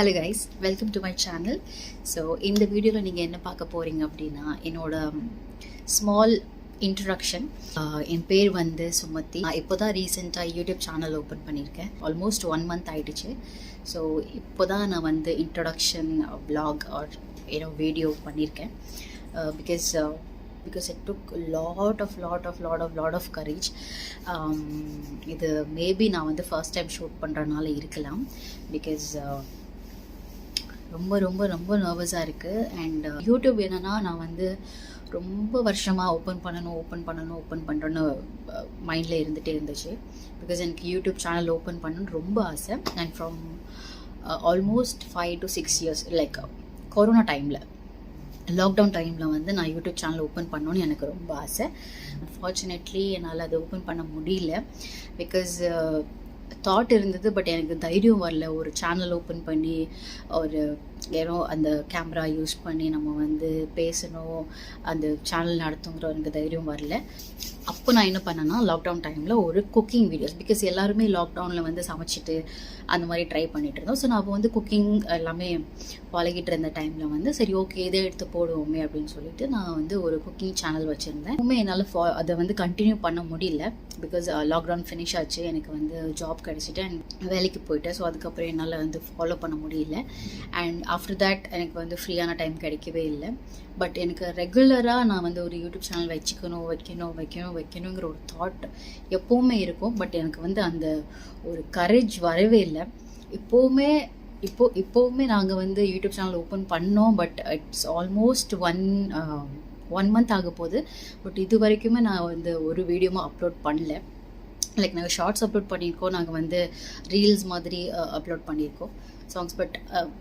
Hello guys welcome to my channel so இந்த வீடியோவில் நீங்கள் என்ன பார்க்க போகிறீங்க அப்படின்னா என்னோடய ஸ்மால் இன்ட்ரடக்ஷன் என் பேர் வந்து சுமதி. நான் இப்போ தான் ரீசெண்டாக யூடியூப் சேனல் ஓப்பன் பண்ணியிருக்கேன். ஆல்மோஸ்ட் ஒன் மந்த் ஆகிடுச்சு ஸோ இப்போ தான் நான் வந்து இன்ட்ரடக்ஷன் ப்ளாக் ஆர் ஏன்னோ வீடியோ பண்ணியிருக்கேன். Because because it took lot of lot of lot of lot of courage இது மேபி நான் வந்து ஃபர்ஸ்ட் டைம் ஷூட் பண்ணுறனால இருக்கலாம். பிகாஸ் ரொம்ப ரொம்ப ரொம்ப நர்வஸாக இருக்குது அண்ட் யூடியூப் uh, என்னென்னா நான் வந்து ரொம்ப வருஷமாக ஓப்பன் பண்ணணும் ஓப்பன் பண்ணணும் ஓப்பன் பண்ணுறேன்னு மைண்டில் uh, இருந்துகிட்டே இருந்துச்சு. பிகாஸ் எனக்கு யூடியூப் சேனல் ஓப்பன் பண்ணணும்னு ரொம்ப ஆசை. And from almost five to six years like corona டைமில் லாக்டவுன் டைமில் வந்து நான் யூடியூப் சேனல் ஓப்பன் பண்ணணும்னு எனக்கு ரொம்ப ஆசை. அன்ஃபார்ச்சுனேட்லி என்னால் அதை ஓப்பன் பண்ண முடியல. பிகாஸ் தாட் இருந்தது பட் எனக்கு தைரியம் வரல. ஒரு சேனல் ஓப்பன் பண்ணி ஒரு ஏதோ அந்த கேமரா யூஸ் பண்ணி நம்ம வந்து பேசணும். அந்த சேனல் நடத்துங்கிற எனக்கு தைரியம் வரல. அப்போ நான் என்ன பண்ணேன்னா லாக்டவுன் டைமில் ஒரு குக்கிங் வீடியோஸ் பிகாஸ் எல்லாருமே லாக்டவுனில் வந்து சமைச்சிட்டு அந்த மாதிரி ட்ரை பண்ணிட்டு இருந்தோம். ஸோ நான் அப்போ வந்து குக்கிங் எல்லாமே பழகிட்டு இருந்த டைமில் வந்து சரி ஓகே இதை எடுத்து போடுவோமே அப்படின்னு சொல்லிட்டு நான் வந்து ஒரு குக்கிங் சேனல் வச்சுருந்தேன். உண்மை என்னால் ஃபா அதை வந்து கண்டினியூ பண்ண முடியல. பிகாஸ் லாக்டவுன் ஃபினிஷ் ஆச்சு எனக்கு வந்து ஜாப் கிடச்சிட்டு அண்ட் வேலைக்கு போயிட்டேன். ஸோ அதுக்கப்புறம் என்னால் வந்து ஃபாலோ பண்ண முடியல. அண்ட் ஆஃப்டர் தேட் எனக்கு வந்து ஃப்ரீயான டைம் கிடைக்கவே இல்லை. பட் எனக்கு ரெகுலராக நான் வந்து ஒரு யூடியூப் சேனல் வச்சுக்கணும் வைக்கணும் வைக்கணும் வைக்கணுங்கிற ஒரு தாட் எப்போவுமே இருக்கும். பட் எனக்கு வந்து அந்த ஒரு கரேஜ் வரவே இல்லை. இப்போவுமே இப்போ இப்போவுமே நாங்கள் வந்து யூடியூப் சேனல் ஓப்பன் பண்ணோம். But it's almost one one month ஆக போகுது. பட் இது வரைக்குமே நான் வந்து ஒரு வீடியோவும் அப்லோட் பண்ணல. லைக் நாங்கள் ஷார்ட்ஸ் அப்லோட் பண்ணியிருக்கோம். நாங்கள் வந்து ரீல்ஸ் மாதிரி அப்லோட் பண்ணியிருக்கோம். சாங்ஸ் பட்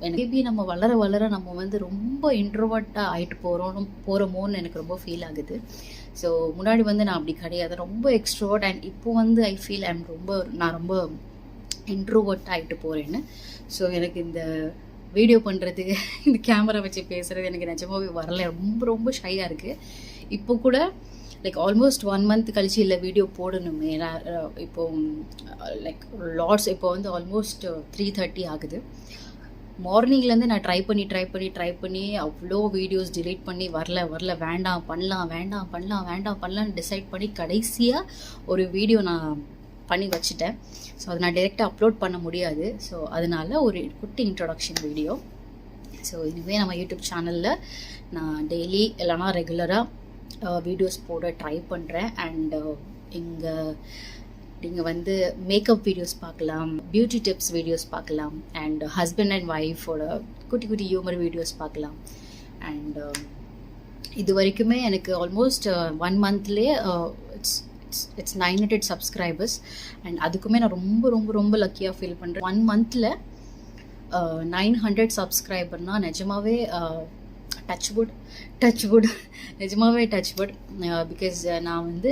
எனக்கு மேபி நம்ம வளர வளர நம்ம வந்து ரொம்ப இன்ட்ரோவர்ட்டாக ஆகிட்டு போகிறோம் போகிறோமோன்னு எனக்கு ரொம்ப ஃபீல் ஆகுது. ஸோ முன்னாடி வந்து நான் அப்படி கிடையாது. ரொம்ப எக்ஸ்ட்ரோவர்ட் அண்ட் இப்போ வந்து ஐ ஃபீல் ஐம் ரொம்ப நான் ரொம்ப இன்ட்ரோவர்ட் ஆகிட்டு போகிறேன்னு ஸோ எனக்கு இந்த வீடியோ பண்ணுறது இந்த கேமரா வச்சு பேசுகிறது எனக்கு நிஜமாவே வரல. ரொம்ப ரொம்ப ஷையாக இருக்குது இப்போ கூட லைக் ஆல்மோஸ்ட் ஒன் மந்த் கழிச்சு இல்லை வீடியோ போடணுமே. நான் இப்போ லைக் லாட்ஸ் இப்போ வந்து ஆல்மோஸ்ட் த்ரீ தேர்ட்டி ஆகுது. மார்னிங்லேருந்து நான் ட்ரை பண்ணி ட்ரை பண்ணி ட்ரை பண்ணி அவ்வளோ வீடியோஸ் டிலீட் பண்ணி வரல வரல வேண்டாம் பண்ணலாம் வேண்டாம் பண்ணலாம் வேண்டாம் பண்ணலாம்னு டிசைட் பண்ணி கடைசியாக ஒரு வீடியோ நான் பண்ணி வச்சுட்டேன். ஸோ அதை நான் டைரெக்டாக அப்லோட் பண்ண முடியாது. ஸோ அதனால ஒரு குட்டி இன்ட்ரொடக்ஷன் வீடியோ ஸோ இதுவே நம்ம யூடியூப் சேனலில் நான் டெய்லி இல்லைனா ரெகுலராக வீடியோஸ் போட ட்ரை பண்ணுறேன் அண்ட் இங்கே நீங்கள் வந்து மேக்கப் வீடியோஸ் பார்க்கலாம் பியூட்டி டிப்ஸ் வீடியோஸ் பார்க்கலாம் அண்ட் ஹஸ்பண்ட் அண்ட் ஒய்ஃபோட குட்டி குட்டி ஹியூமர் வீடியோஸ் பார்க்கலாம். அண்ட் இது வரைக்குமே எனக்கு almost one மந்த்லேயே it's it's it's nine hundred subscribers and அதுக்குமே நான் ரொம்ப ரொம்ப ரொம்ப லக்கியாக ஃபீல் பண்ணுறேன் ஒன் மந்தில் நைன் ஹண்ட்ரட் சப்ஸ்கிரைபர்னால் நிஜமாவே டச் வுட் டச் வுட் நிஜமாவே டச் வுட் பிகாஸ் நான் வந்து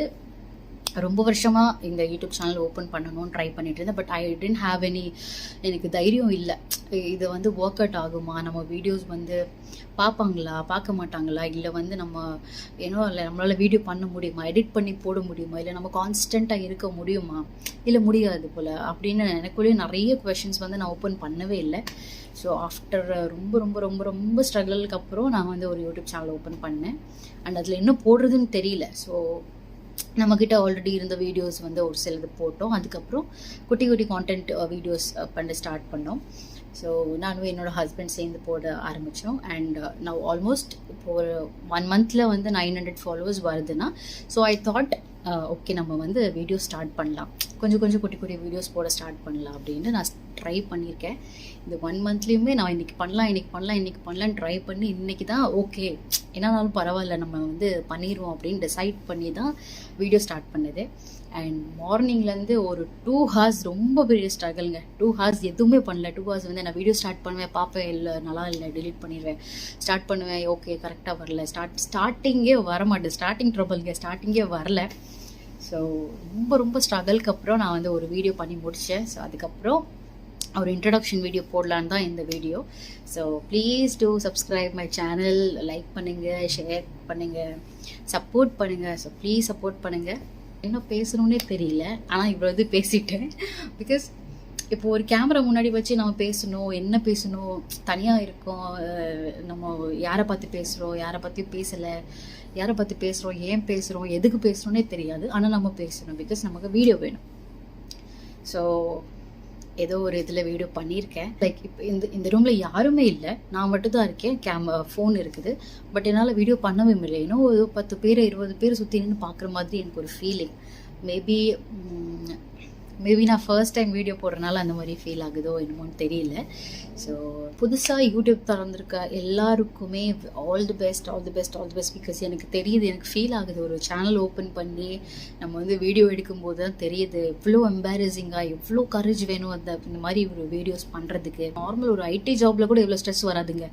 ரொம்ப வருஷமாக இந்த யூடியூப் சேனல் ஓப்பன் பண்ணணும்னு ட்ரை பண்ணிட்டு இருந்தேன். But I didn't have any எனக்கு தைரியம் இல்லை. இது வந்து ஒர்க் அவுட் ஆகுமா? நம்ம வீடியோஸ் வந்து பார்ப்பாங்களா? பார்க்க மாட்டாங்களா? இல்லை வந்து நம்ம ஏன்னோ இல்லை நம்மளால் வீடியோ பண்ண முடியுமா? எடிட் பண்ணி போட முடியுமா? இல்லை நம்ம கான்ஸ்டண்ட்டாக இருக்க முடியுமா? இல்லை முடியாது போல். அப்படின்னு எனக்குள்ளேயே நிறைய கொஷின்ஸ் வந்து நான் ஓப்பன் பண்ணவே இல்லை. ஸோ ஆஃப்டர் ரொம்ப ரொம்ப ரொம்ப ரொம்ப ஸ்ட்ரகிளுக்கு அப்புறம் நான் வந்து ஒரு யூடியூப் சேனல் ஓப்பன் பண்ணேன். அண்ட் அதில் என்ன போடுறதுன்னு தெரியல. ஸோ நம்மக்கிட்ட ஆல்ரெடி இருந்த வீடியோஸ் வந்து ஒரு சிலது போட்டோம். அதுக்கப்புறம் குட்டி குட்டி கான்டென்ட் வீடியோஸ் பண்ண ஸ்டார்ட் பண்ணோம். ஸோ நானும் என்னோட ஹஸ்பண்ட் சேர்ந்து போட ஆரம்பித்தோம் அண்ட் நான் ஆல்மோஸ்ட் இப்போ ஒரு ஒன் மந்தில் வந்து நைன் ஹண்ட்ரட் ஃபாலோவர்ஸ் வருதுன்னா ஸோ ஐ தாட் ஓகே நம்ம வந்து வீடியோ ஸ்டார்ட் பண்ணலாம். கொஞ்சம் கொஞ்சம் குட்டி குட்டி வீடியோஸ் போட ஸ்டார்ட் பண்ணலாம் அப்படின்ட்டு நான் ட்ரை பண்ணியிருக்கேன். இந்த ஒன் மந்த்லேயுமே நான் இன்றைக்கி பண்ணலாம் இன்றைக்கி பண்ணலாம் இன்றைக்கி பண்ணலான்னு ட்ரை பண்ணி இன்றைக்கி தான் ஓகே என்னாலும் பரவாயில்ல நம்ம வந்து பண்ணிடுவோம் அப்படின்னு டிசைட் பண்ணி தான் வீடியோ ஸ்டார்ட் பண்ணது அண்ட் மார்னிங்லேருந்து ஒரு டூ ஹார்ஸ் ரொம்ப பெரிய ஸ்ட்ரகிள்ங்க டூ ஹார்ஸ் எதுவுமே பண்ணல. டூ ஹார்ஸ் வந்து நான் வீடியோ ஸ்டார்ட் பண்ணுவேன் பார்ப்பேன் இல்லை நல்லா இல்லை டிலீட் பண்ணிடுவேன் ஸ்டார்ட் பண்ணுவேன் ஓகே கரெக்டாக வரல. ஸ்டார்ட் ஸ்டார்டிங்கே வர மாட்டேன் ஸ்டார்டிங் ட்ரபிள்ங்க ஸ்டார்டிங்கே வரல. ஸோ ரொம்ப ரொம்ப ஸ்ட்ரகிள்க்கு அப்புறம் நான் வந்து ஒரு வீடியோ பண்ணி முடித்தேன் ஸோ அதுக்கப்புறம் ஒரு இன்ட்ரடக்ஷன் வீடியோ போடலான்னு தான் இந்த video so please do subscribe my channel like பண்ணுங்கள் ஷேர் பண்ணுங்கள் சப்போர்ட் பண்ணுங்கள் ஸோ ப்ளீஸ் சப்போர்ட் பண்ணுங்கள் என்ன பேசணுன்னே தெரியல. ஆனால் இவ்வளோ இது பேசிட்டேன். பிகாஸ் இப்போ ஒரு கேமரா முன்னாடி வச்சு நம்ம பேசணும் என்ன பேசணும் தனியாக இருக்கோம் நம்ம யாரை பார்த்து பேசுகிறோம் யாரை பற்றியும் பேசலை யாரை பற்றி பேசுகிறோம் ஏன் பேசுகிறோம் எதுக்கு பேசுகிறோன்னே தெரியாது. ஆனால் நம்ம பேசணும் பிகாஸ் நமக்கு வீடியோ வேணும். ஸோ ஏதோ ஒரு இதில் வீடியோ பண்ணியிருக்கேன். லைக் இப்போ இந்த இந்த ரூமில் யாருமே இல்லை. நான் மட்டும் தான் இருக்கேன் கேம் ஃபோன் இருக்குது. பட் என்னால் வீடியோ பண்ணவே முடியல இன்னும் ஒரு பத்து பேர் இருபது பேர் சுற்றி நின்று பார்க்குற மாதிரி எனக்கு ஒரு ஃபீலிங் மேபி மேபி நான் ஃபர்ஸ்ட் டைம் வீடியோ போடுறனால அந்த மாதிரி ஃபீல் ஆகுதோ என்னமோன்னு தெரியல. ஸோ புதுசாக யூடியூப் திறந்திருக்க எல்லாருக்குமே all the best all the best all the best because எனக்கு தெரியுது எனக்கு ஃபீல் ஆகுது. ஒரு சேனல் ஓப்பன் பண்ணி நம்ம வந்து வீடியோ எடுக்கும்போது தான் தெரியுது எவ்வளோ எம்பாரசிங்காக எவ்வளோ கரேஜ் வேணும் அந்த இந்த மாதிரி ஒரு வீடியோஸ் பண்ணுறதுக்கு நார்மல் ஒரு ஐடி ஜாபில் கூட எவ்வளோ ஸ்ட்ரெஸ் வராதுங்க.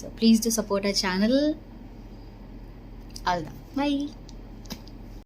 So please do support a channel அதுதான். பை